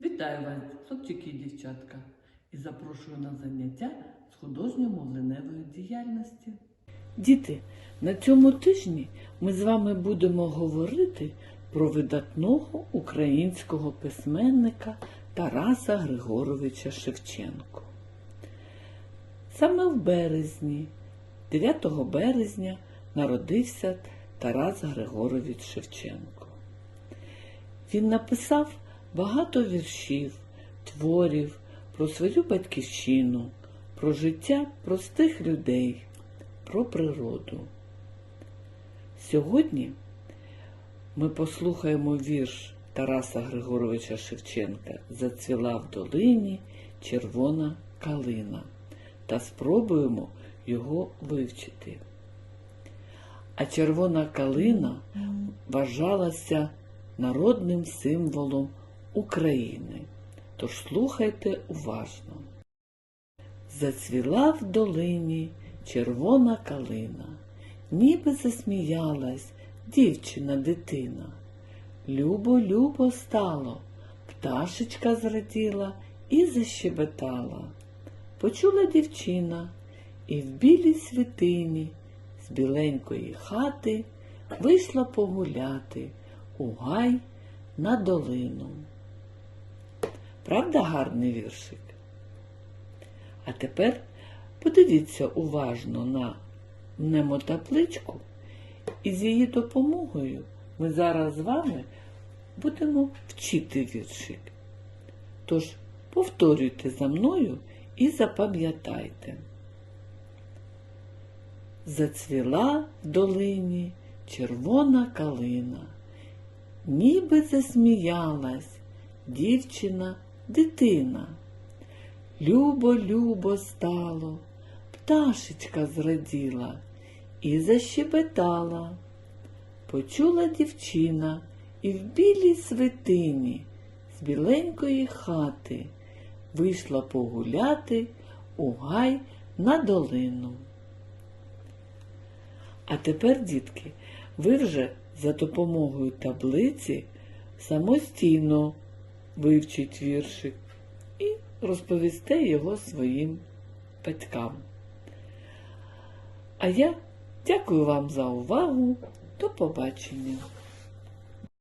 Вітаю вас, хлопчики і дівчатка, і запрошую на заняття з художньо-мовленевої діяльності. Діти, на цьому тижні ми з вами будемо говорити про видатного українського письменника Тараса Григоровича Шевченко. Саме в березні, 9 березня, народився Тарас Григорович Шевченко. Він написав багато віршів, творів про свою батьківщину, про життя простих людей, про природу. Сьогодні ми послухаємо вірш Тараса Григоровича Шевченка Зацвіла в долині червона калина та спробуємо його вивчити. А червона калина вважалася народним символом України. Тож слухайте уважно. Зацвіла в долині червона калина, ніби засміялась дівчина дитина. Любо, любо стало, пташечка зраділа і защебетала. Почула дівчина, і в білій світині з біленької хати вийшла погуляти у гай на долину. Правда гарний віршик? А тепер подивіться уважно на мнемотабличку, і з її допомогою ми зараз з вами будемо вчити віршик. Тож повторюйте за мною і запам'ятайте. Зацвіла в долині червона калина, ніби засміялась дівчина дитина. Любо, любо стало, пташечка зраділа і защебетала. Почула дівчина і в білій свитині з біленької хати вийшла погуляти у гай на долину. А тепер, дітки, ви вже за допомогою таблиці самостійно вивчіть віршик і розповісте його своїм батькам. А я дякую вам за увагу. До побачення!